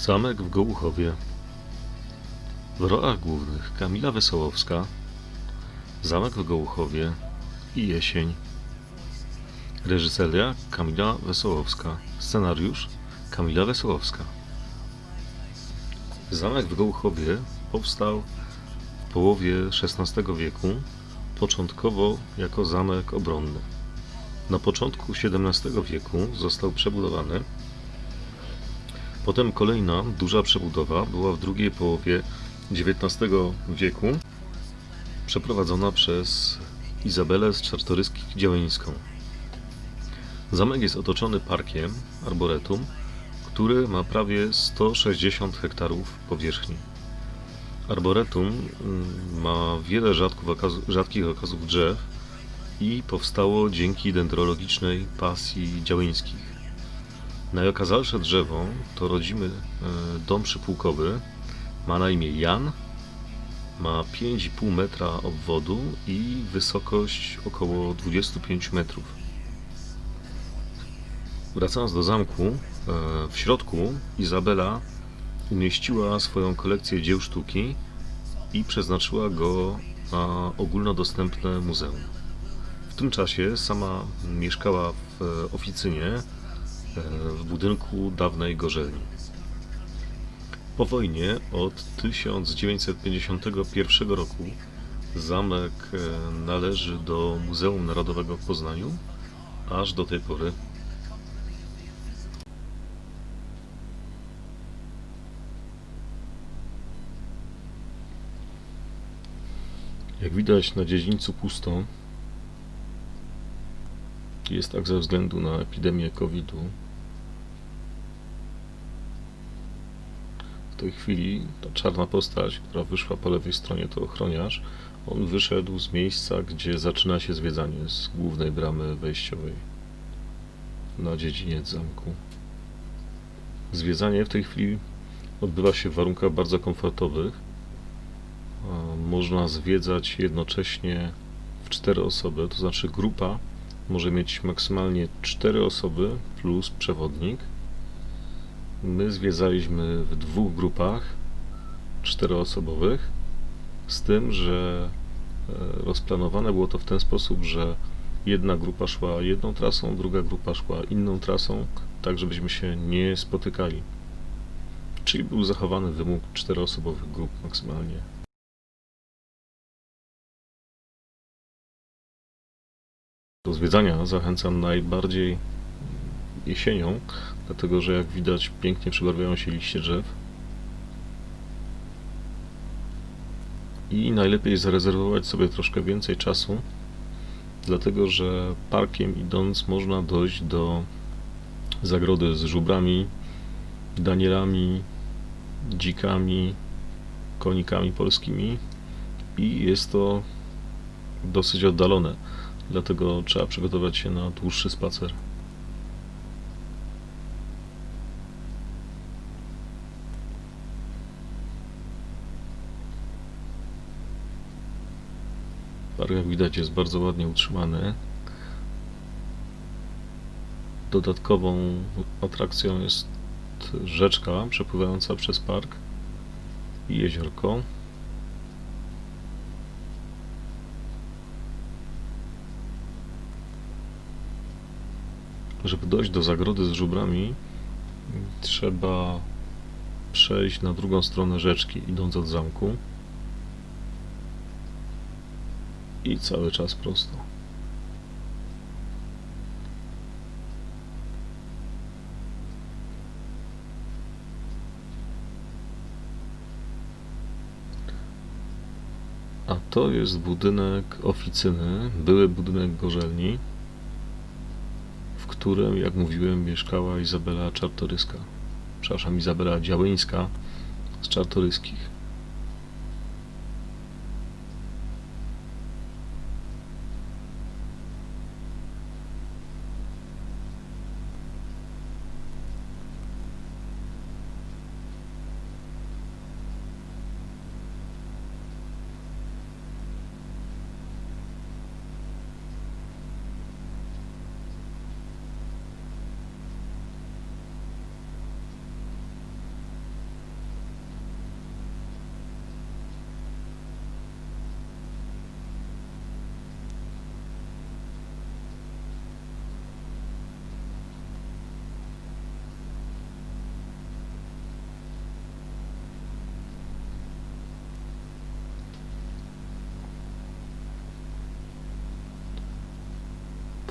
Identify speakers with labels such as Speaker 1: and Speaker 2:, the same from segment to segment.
Speaker 1: Zamek w Gołuchowie. W rolach głównych Kamila Wesołowska, Zamek w Gołuchowie i Jesień. Reżyseria Kamila Wesołowska. Scenariusz Kamila Wesołowska. Zamek w Gołuchowie powstał w połowie XVI wieku, początkowo jako zamek obronny. Na początku XVII wieku został przebudowany Potem kolejna duża przebudowa była w drugiej połowie XIX wieku przeprowadzona przez Izabelę z Czartoryskich-Działeńską. Zamek jest otoczony parkiem, arboretum, który ma prawie 160 hektarów powierzchni. Arboretum mm, ma wiele rzadkich okazów drzew i powstało dzięki dendrologicznej pasji Działeńskich. Najokazalsze drzewo to rodzimy e, dom przypułkowy. Ma na imię Jan. Ma 5,5 metra obwodu i wysokość około 25 metrów. Wracając do zamku, e, w środku Izabela umieściła swoją kolekcję dzieł sztuki i przeznaczyła go na ogólnodostępne muzeum. W tym czasie sama mieszkała w e, oficynie w budynku dawnej gorzelni. Po wojnie od 1951 roku zamek e, należy do Muzeum Narodowego w Poznaniu aż do tej pory. Jak widać na dziedzińcu pusto. Jest tak ze względu na epidemię COVID-u. W tej chwili ta czarna postać, która wyszła po lewej stronie, to ochroniarz. On wyszedł z miejsca, gdzie zaczyna się zwiedzanie, z głównej bramy wejściowej na dziedziniec zamku. Zwiedzanie w tej chwili odbywa się w warunkach bardzo komfortowych. Można zwiedzać jednocześnie w cztery osoby, to znaczy grupa może mieć maksymalnie 4 osoby plus przewodnik. My zwiedzaliśmy w dwóch grupach czteroosobowych, z tym, że e, rozplanowane było to w ten sposób, że jedna grupa szła jedną trasą, druga grupa szła inną trasą, tak żebyśmy się nie spotykali. Czyli był zachowany wymóg czteroosobowych grup maksymalnie. Zwiedzania zachęcam najbardziej jesienią, dlatego że jak widać pięknie przebarwiają się liście drzew. I najlepiej zarezerwować sobie troszkę więcej czasu, dlatego że parkiem idąc można dojść do zagrody z żubrami, danielami, dzikami, konikami polskimi i jest to dosyć oddalone dlatego trzeba przygotować się na dłuższy spacer. Park, jak widać, jest bardzo ładnie utrzymany. Dodatkową atrakcją jest rzeczka przepływająca przez park i jeziorko. Żeby dojść do zagrody z żubrami, trzeba przejść na drugą stronę rzeczki, idąc od zamku. I cały czas prosto. A to jest budynek oficyny, były budynek gorzelni którym, jak mówiłem, mieszkała Izabela Czartoryska. Przepraszam, Izabela Działyńska z Czartoryskich.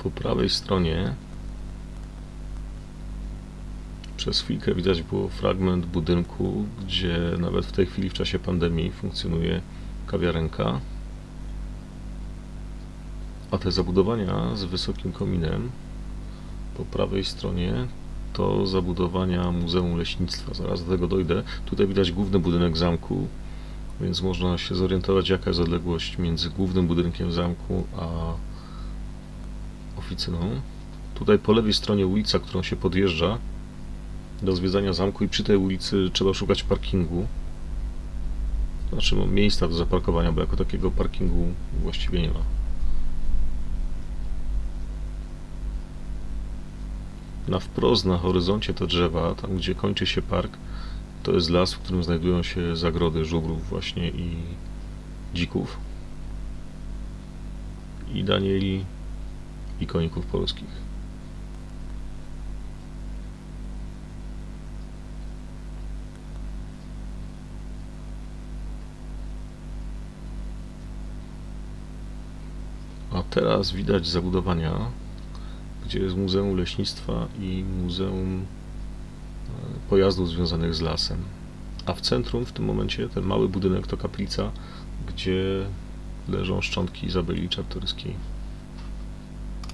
Speaker 1: Po prawej stronie przez chwilkę widać było fragment budynku, gdzie nawet w tej chwili w czasie pandemii funkcjonuje kawiarenka. A te zabudowania z wysokim kominem po prawej stronie to zabudowania Muzeum Leśnictwa. Zaraz do tego dojdę. Tutaj widać główny budynek zamku, więc można się zorientować, jaka jest odległość między głównym budynkiem zamku a Tutaj po lewej stronie ulica, którą się podjeżdża do zwiedzania zamku i przy tej ulicy trzeba szukać parkingu. Znaczy no, miejsca do zaparkowania, bo jako takiego parkingu właściwie nie ma. Na wprost na horyzoncie te drzewa, tam gdzie kończy się park, to jest las, w którym znajdują się zagrody żubrów właśnie i dzików i danieli i koników polskich. A teraz widać zabudowania, gdzie jest Muzeum Leśnictwa i Muzeum e, Pojazdów związanych z lasem. A w centrum w tym momencie ten mały budynek to kaplica, gdzie leżą szczątki Izabeli Czartoryskiej.